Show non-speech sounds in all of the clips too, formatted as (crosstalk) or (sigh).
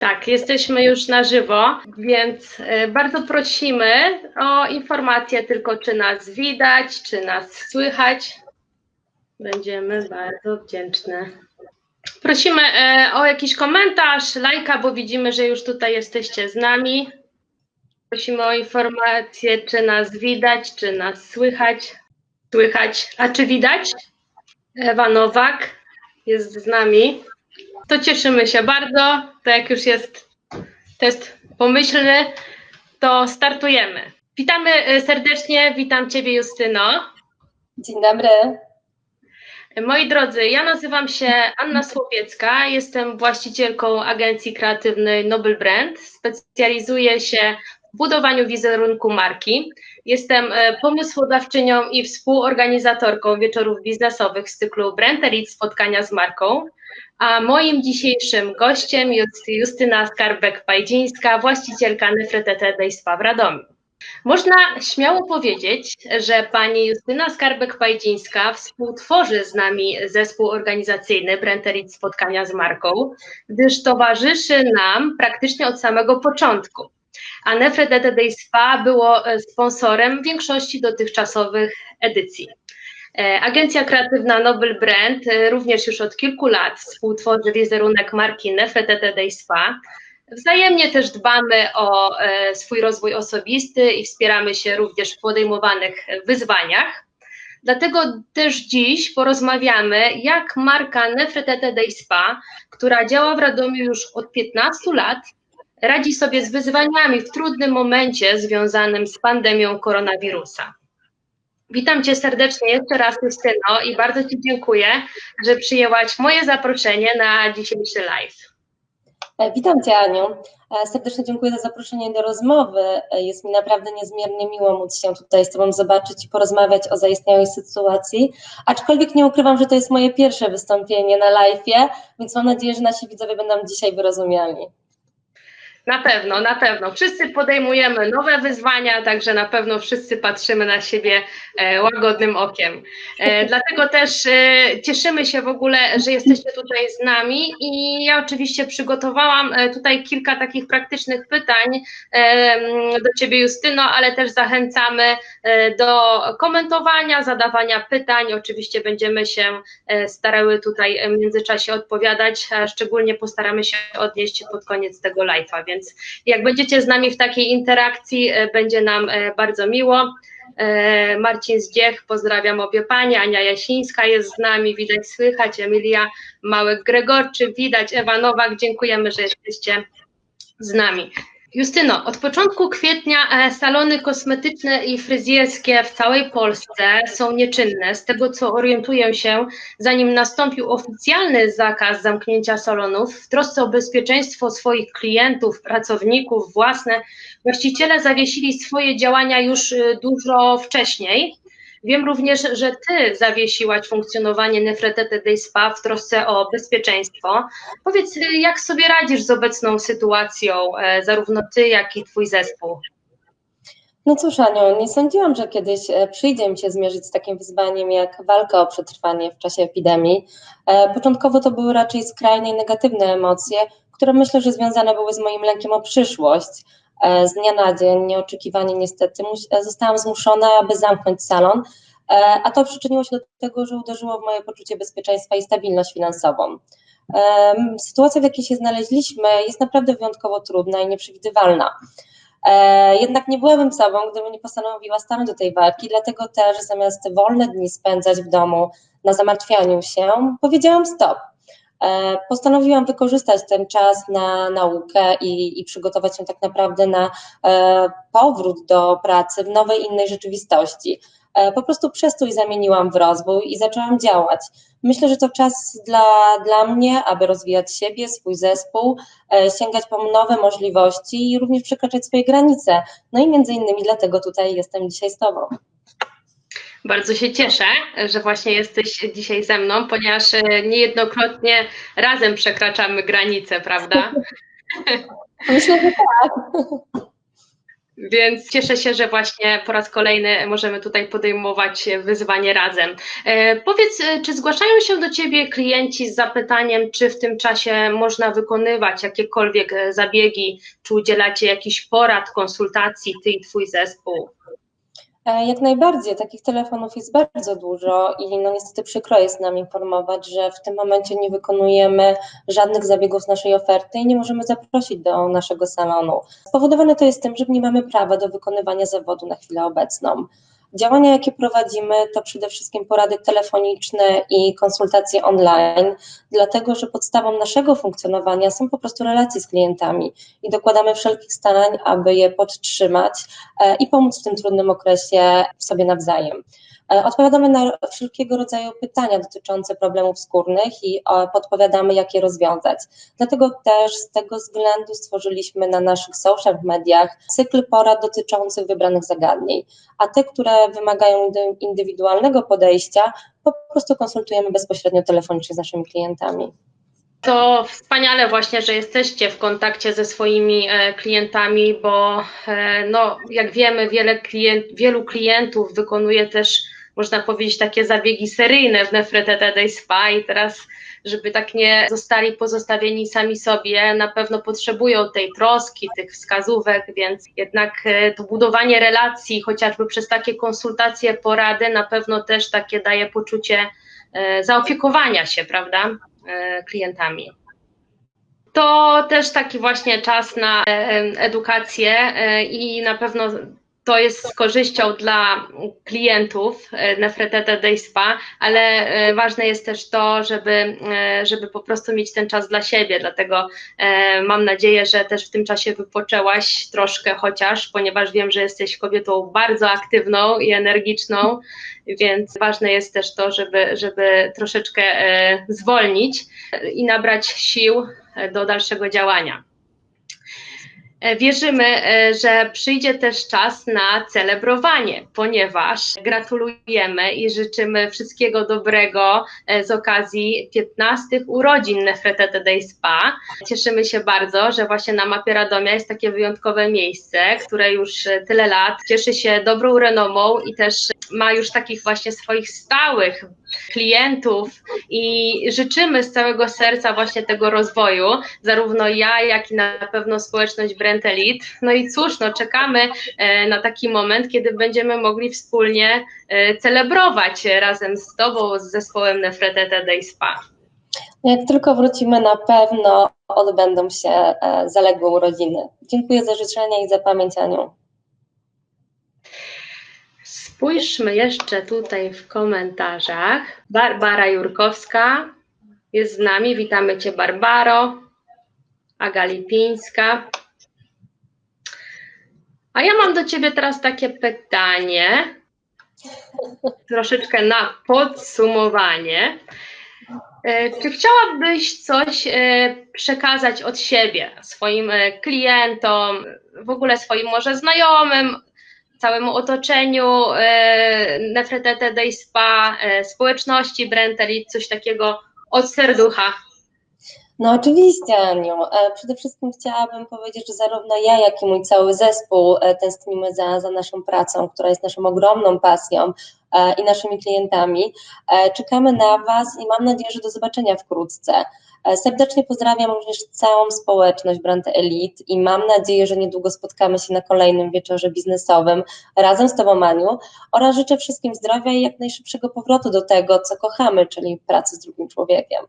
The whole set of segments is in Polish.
Tak, jesteśmy już na żywo, więc e, bardzo prosimy o informację tylko, czy nas widać, czy nas słychać. Będziemy bardzo wdzięczne. Prosimy e, o jakiś komentarz, lajka, bo widzimy, że już tutaj jesteście z nami. Prosimy o informację, czy nas widać, czy nas słychać. Słychać. A czy widać? Ewa Nowak jest z nami. To cieszymy się bardzo. To jak już jest test pomyślny, to startujemy. Witamy e, serdecznie, witam Ciebie Justyno. Dzień dobry. Moi drodzy, ja nazywam się Anna Słowiecka, jestem właścicielką agencji kreatywnej Noble Brand. Specjalizuję się w budowaniu wizerunku marki. Jestem e, pomysłodawczynią i współorganizatorką wieczorów biznesowych z cyklu Brand Elite Spotkania z marką. A moim dzisiejszym gościem jest Justyna Skarbek-Pajdzińska, właścicielka Nefretete Dejstwa w Radomiu. Można śmiało powiedzieć, że pani Justyna Skarbek-Pajdzińska współtworzy z nami zespół organizacyjny Brand Elite Spotkania z marką, gdyż towarzyszy nam praktycznie od samego początku. A Nefretete Dejstwa było sponsorem większości dotychczasowych edycji. E, agencja kreatywna Noble Brand e, również już od kilku lat współtworzy wizerunek marki Nefretete Day Spa. Wzajemnie też dbamy o e, swój rozwój osobisty i wspieramy się również w podejmowanych wyzwaniach. Dlatego też dziś porozmawiamy, jak marka Nefretete Day Spa, która działa w Radomiu już od 15 lat, radzi sobie z wyzwaniami w trudnym momencie związanym z pandemią koronawirusa. Witam Cię serdecznie jeszcze raz, Justyno, i bardzo Ci dziękuję, że przyjęłaś moje zaproszenie na dzisiejszy live. E, witam Cię, Aniu. E, serdecznie dziękuję za zaproszenie do rozmowy. E, jest mi naprawdę niezmiernie miło móc się tutaj z Tobą zobaczyć i porozmawiać o zaistniałej sytuacji. Aczkolwiek nie ukrywam, że to jest moje pierwsze wystąpienie na live, więc mam nadzieję, że nasi widzowie będą dzisiaj wyrozumiali. Na pewno, na pewno. Wszyscy podejmujemy nowe wyzwania, także na pewno wszyscy patrzymy na siebie e, łagodnym okiem. E, dlatego też e, cieszymy się w ogóle, że jesteście tutaj z nami i ja oczywiście przygotowałam tutaj kilka takich praktycznych pytań do Ciebie Justyno, ale też zachęcamy do komentowania, zadawania pytań. Oczywiście będziemy się starały tutaj w międzyczasie odpowiadać, a szczególnie postaramy się odnieść pod koniec tego live'a, więc jak będziecie z nami w takiej interakcji, e, będzie nam e, bardzo miło. E, Marcin Zdziech, pozdrawiam obie panie, Ania Jasińska jest z nami, widać, słychać, Emilia Małek-Gregorczy, widać, Ewa Nowak, dziękujemy, że jesteście z nami. Justyno, od początku kwietnia e, salony kosmetyczne i fryzjerskie w całej Polsce są nieczynne. Z tego co orientuję się, zanim nastąpił oficjalny zakaz zamknięcia salonów, w trosce o bezpieczeństwo swoich klientów, pracowników, własne, właściciele zawiesili swoje działania już e, dużo wcześniej. Wiem również, że Ty zawiesiłaś funkcjonowanie Nefretete Day Spa w trosce o bezpieczeństwo. Powiedz, jak sobie radzisz z obecną sytuacją, e, zarówno Ty, jak i Twój zespół? No cóż, Aniu, nie sądziłam, że kiedyś e, przyjdzie mi się zmierzyć z takim wyzwaniem jak walka o przetrwanie w czasie epidemii. E, początkowo to były raczej skrajne i negatywne emocje, które myślę, że związane były z moim lękiem o przyszłość. E, z dnia na dzień, nieoczekiwanie niestety, e, zostałam zmuszona, aby zamknąć salon, e, a to przyczyniło się do tego, że uderzyło w moje poczucie bezpieczeństwa i stabilność finansową. Sytuacja, w jakiej się znaleźliśmy, jest naprawdę wyjątkowo trudna i nieprzewidywalna. Jednak nie byłabym sobą, gdybym nie postanowiła stanąć do tej walki, dlatego też zamiast wolne dni spędzać w domu na zamartwianiu się, powiedziałam stop. E, postanowiłam wykorzystać ten czas na naukę i, i przygotować się tak naprawdę na e, powrót do pracy w nowej, innej rzeczywistości. E, po prostu przestój zamieniłam w rozwój i zaczęłam działać. Myślę, że to czas dla, dla mnie, aby rozwijać siebie, swój zespół, sięgać po nowe możliwości i również przekraczać swoje granice. No i między innymi dlatego tutaj jestem dzisiaj z Tobą. Bardzo się cieszę, że właśnie jesteś dzisiaj ze mną, ponieważ e, niejednokrotnie razem przekraczamy granice, prawda? (laughs) Myślę, że tak. Więc cieszę się, że właśnie po raz kolejny możemy tutaj podejmować wyzwanie razem. E, powiedz, e, czy zgłaszają się do Ciebie klienci z zapytaniem, czy w tym czasie można wykonywać jakiekolwiek zabiegi, czy udzielacie jakichś porad, konsultacji, Ty i Twój zespół? E, jak najbardziej, takich telefonów jest bardzo dużo i no niestety przykro jest nam informować, że w tym momencie nie wykonujemy żadnych zabiegów z naszej oferty i nie możemy zaprosić do naszego salonu. Spowodowane to jest tym, że nie mamy prawa do wykonywania zawodu na chwilę obecną. Działania, jakie prowadzimy, to przede wszystkim porady telefoniczne i konsultacje online, dlatego że podstawą naszego funkcjonowania są po prostu relacje z klientami i dokładamy wszelkich starań, aby je podtrzymać e, i pomóc w tym trudnym okresie sobie nawzajem. E, odpowiadamy na wszelkiego rodzaju pytania dotyczące problemów skórnych i podpowiadamy, jak je rozwiązać. Dlatego też z tego względu stworzyliśmy na naszych social mediach cykl porad dotyczących wybranych zagadnień, a te, które wymagają indywidualnego podejścia, po prostu konsultujemy bezpośrednio telefonicznie z naszymi klientami. To wspaniale właśnie, że jesteście w kontakcie ze swoimi e, klientami, bo e, no, jak wiemy, wiele klient, wielu klientów wykonuje też można powiedzieć, takie zabiegi seryjne w Nefretete Spa i teraz, żeby tak nie zostali pozostawieni sami sobie, na pewno potrzebują tej troski, tych wskazówek, więc jednak e, to budowanie relacji, chociażby przez takie konsultacje, porady, na pewno też takie daje poczucie e, zaopiekowania się, prawda, e, klientami. To też taki właśnie czas na edukację i na pewno to jest z korzyścią dla klientów e, Nefretete Day Spa, ale e, ważne jest też to, żeby, e, żeby po prostu mieć ten czas dla siebie, dlatego mam nadzieję, że też w tym czasie wypoczęłaś troszkę chociaż, ponieważ wiem, że jesteś kobietą bardzo aktywną i energiczną, więc ważne jest też to, żeby, żeby troszeczkę zwolnić i nabrać sił do dalszego działania. E, wierzymy, e, że przyjdzie też czas na celebrowanie, ponieważ gratulujemy i życzymy wszystkiego dobrego e, z okazji 15 urodzin Nefretete Day Spa. Cieszymy się bardzo, że właśnie na mapie Radomia jest takie wyjątkowe miejsce, które już tyle lat cieszy się dobrą renomą i też ma już takich właśnie swoich stałych klientów i życzymy z całego serca właśnie tego rozwoju, zarówno ja, jak i na pewno społeczność Brand Elite. No i cóż, no czekamy e, na taki moment, kiedy będziemy mogli wspólnie e, celebrować razem z Tobą, z zespołem Nefretete Day Spa. Jak tylko wrócimy, na pewno odbędą się e, zaległe urodziny. Dziękuję za życzenia i za pamięć. Spójrzmy jeszcze tutaj w komentarzach. Barbara Jurkowska jest z nami. Witamy Cię, Barbaro. Aga Lipińska. A ja mam do Ciebie teraz takie pytanie, troszeczkę na podsumowanie. E, czy chciałabyś coś e, przekazać od siebie swoim e, klientom, w ogóle swoim może znajomym, całemu otoczeniu e, Nefretete Day Spa, e, społeczności Brenteli, coś takiego od serducha. No oczywiście, Aniu. E, przede wszystkim chciałabym powiedzieć, że zarówno ja, jak i mój cały zespół tęsknimy za, za naszą pracą, która jest naszą ogromną pasją i naszymi klientami. Czekamy na Was i mam nadzieję, że do zobaczenia wkrótce. E, serdecznie pozdrawiam również całą społeczność Brand Elite i mam nadzieję, że niedługo spotkamy się na kolejnym wieczorze biznesowym razem z Tobą, Maniu, oraz życzę wszystkim zdrowia i jak najszybszego powrotu do tego, co kochamy, czyli pracy z drugim człowiekiem.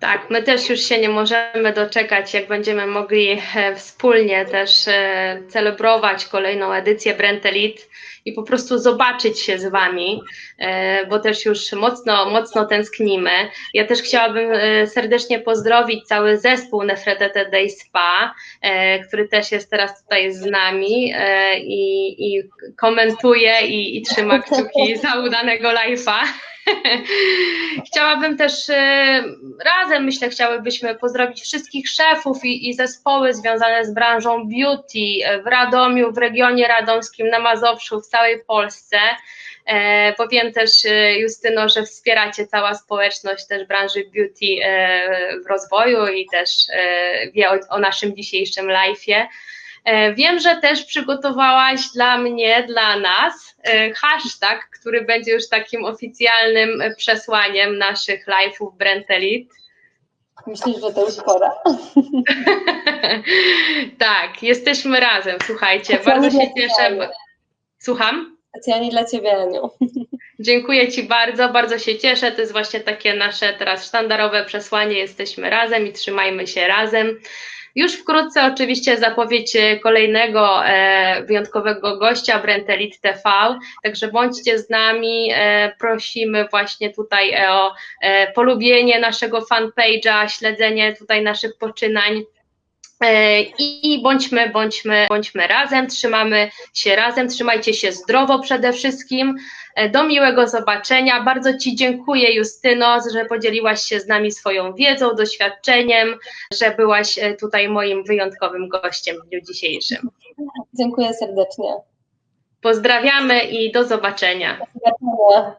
Tak, my też już się nie możemy doczekać, jak będziemy mogli e, wspólnie też e, celebrować kolejną edycję Brand Elite i po prostu zobaczyć się z Wami, e, bo też już mocno, mocno tęsknimy. Ja też chciałabym serdecznie pozdrowić cały zespół Nefretete Day Spa, który też jest teraz tutaj z nami i, i komentuje i, i trzyma kciuki za udanego live'a. (laughs) Chciałabym też e, razem, myślę, chciałybyśmy pozdrowić wszystkich szefów i, i zespoły związane z branżą beauty w Radomiu, w regionie radomskim, na Mazowszu, w całej Polsce. E, powiem też, e, Justyno, że wspieracie cała społeczność też branży beauty w rozwoju i też wie o, o naszym dzisiejszym live'ie. E, Wiem, że też przygotowałaś dla mnie, dla nas e, hashtag, który będzie już takim oficjalnym e, przesłaniem naszych live'ów Brand Elite. Myślisz, że to już pora? (laughs) tak, jesteśmy razem, słuchajcie, bardzo się cieszę. Bo- Słucham? Specjalnie dla Ciebie, Aniu. (laughs) Dziękuję Ci bardzo, bardzo się cieszę. To jest właśnie takie nasze teraz sztandarowe przesłanie. Jesteśmy razem i trzymajmy się razem. Już wkrótce oczywiście zapowiedź e, kolejnego e, wyjątkowego gościa Brand Elite TV, także bądźcie z nami. E, prosimy właśnie tutaj o polubienie naszego fanpage'a, śledzenie tutaj naszych poczynań. E, I bądźmy, bądźmy, bądźmy razem, trzymamy się razem, trzymajcie się zdrowo przede wszystkim. E, Do miłego zobaczenia. Bardzo Ci dziękuję, Justyno, że podzieliłaś się z nami swoją wiedzą, doświadczeniem, że byłaś e, tutaj moim wyjątkowym gościem w dniu dzisiejszym. Dziękuję serdecznie. Pozdrawiamy i do zobaczenia. Do zobaczenia.